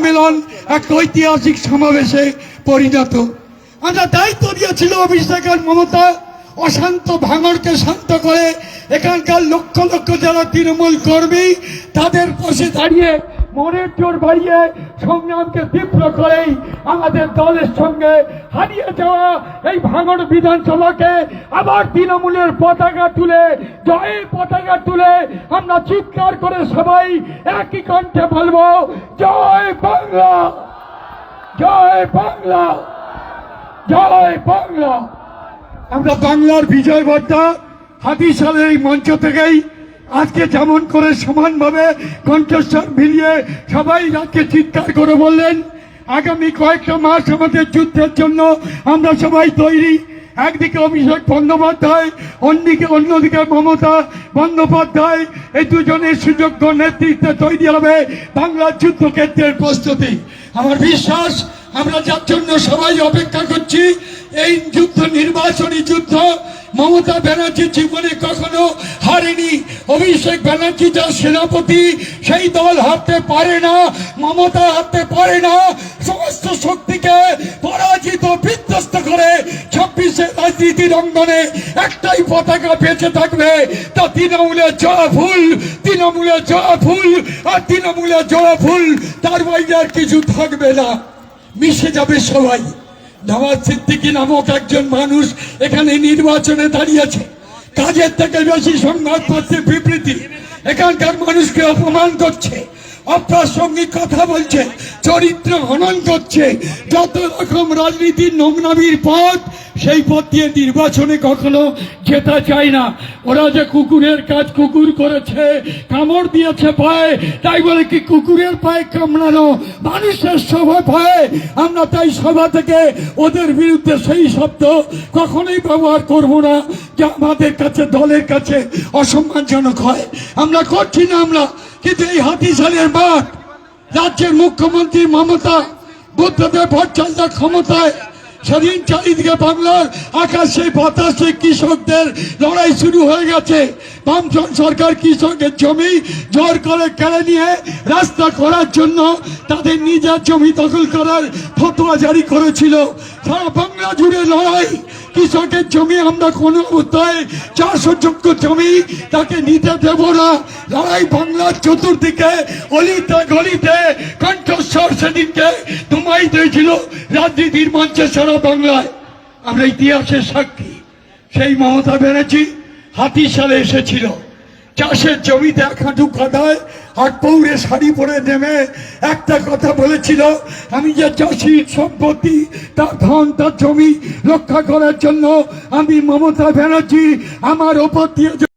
সম্মেলন এক ঐতিহাসিক সমাবেশে পরিণত। আমরা দায়িত্ব দিয়েছিল অভিষেকের মমতা অশান্ত ভাঙড়কে শান্ত করে। এখানকার লক্ষ লক্ষ যারা তৃণমূল কর্মী, তাদের পাশে দাঁড়িয়ে মনের জোর বাড়িয়ে সংগ্রামকে তীব্র করেই আমাদের দলের সঙ্গে হারিয়ে যাওয়া এই ভাঙড় বিধানসভাকে আবার তৃণমূলের পতাকা তুলে, জয়ের পতাকা তুলে আমরা চিৎকার করে সবাই একই কণ্ঠে বলব, জয় বাংলা। জয় বাংলা। জয় বাংলা। আমরা বাংলার বিজয় বার্তা হাতিশালের এই মঞ্চ থেকেই আজকে যেমন করে সমানভাবে কণ্ঠস্বর মিলিয়ে সবাই আজকে চিৎকার করে বললেন, আগামী কয়েকটা মাস আমাদের যুদ্ধের জন্য আমরা সবাই তৈরি। একদিকে অভিষেক বন্দ্যোপাধ্যায়, অন্যদিকে অন্যদিকে মমতা বন্দ্যোপাধ্যায়। এই দুজনের সুযোগ্য নেতৃত্বে তৈরি হবে বাংলার যুদ্ধক্ষেত্রের প্রস্তুতি। আমার বিশ্বাস, আমরা যার জন্য সবাই অপেক্ষা করছি, এই যুদ্ধ, নির্বাচনী যুদ্ধ মমতা ব্যানার্জি জীবনে কখনো হারেনি। অভিষেক ব্যানার্জি যার সেনাপতি, সেই দল হারতে পারে না, মমতা হারতে পারে না, সমস্ত রাজনীতির একটাই পতাকা বেঁচে থাকবে, তা তৃণমূলের জয়া ফুল তৃণমূলের জয়া ফুল, আর তৃণমূলের জয়া ফুল, তার বাইরে আর কিছু থাকবে না। মিশে যাবে সবাই। নওয়াজ সিদ্দিকী নামক একজন মানুষ এখানে নির্বাচনে দাঁড়িয়েছে। কাজের থেকে বেশি সংবাদপত্রের বিবৃতি। এখানকার মানুষকে অপমান করছে। অপ্রাসঙ্গিক কথা বলছে, চরিত্র হনন করছে। যত রকম রাজনীতির নোংরামির পথ, সেই পথ দিয়ে নির্বাচনে কখনো যেতে চায় না। ওরা যে কুকুরের কাজ কুকুর করেছে, কামড় দিয়েছে পায়ে, তাই বলে কি কুকুরের পায়ে কামড়ানো? মানুষের স্বভাব হয় আমরা তাই সভা থেকে ওদের বিরুদ্ধে সেই শব্দ কখনোই ব্যবহার করব না, যা আমাদের কাছে, দলের কাছে অসম্মানজনক হয়। আমরা করছি না আমরা কিন্তু এই হাতিশালের মাঠ রাজ্যের মুখ্যমন্ত্রী মমতা বুদ্ধদেব ভট্টাচার্য ক্ষমতায় সেদিন চারিদিকে বাংলার আকাশে বাতাসে কৃষকদের লড়াই শুরু হয়ে গেছে। বামফ্রন্ট সরকার কৃষকের জমি জোর করে কেড়ে নিয়ে রাস্তা করার জন্য তাদের নিজের জমি দখল করার ফতোয়া জারি করেছিল। সারা বাংলা জুড়ে লড়াই কৃষকের জমি আমরা কোনো অবস্থায় চাষযোগ্য জমি তাকে নিতে দেব না। লড়াই বাংলার চতুর্দিকে, অলিতে গলিতে, কণ্ঠস্বর সেদিনকে তোমাই দিয়েছিল রাজনীতির মঞ্চে সারা বাংলায়। আমরা ইতিহাসের সাক্ষী। সেই মমতা ব্যানার্জি হাতি সালে এসেছিল। চাষের জমিতে এক হাঁটু কাদায় আর পৌরে শাড়ি পরে নেমে একটা কথা বলেছিল, আমি যে চাষির সম্পত্তি, তার ধন, তার জমি রক্ষা করার জন্য আমি মমতা ব্যানার্জি আমার ওপর দিয়ে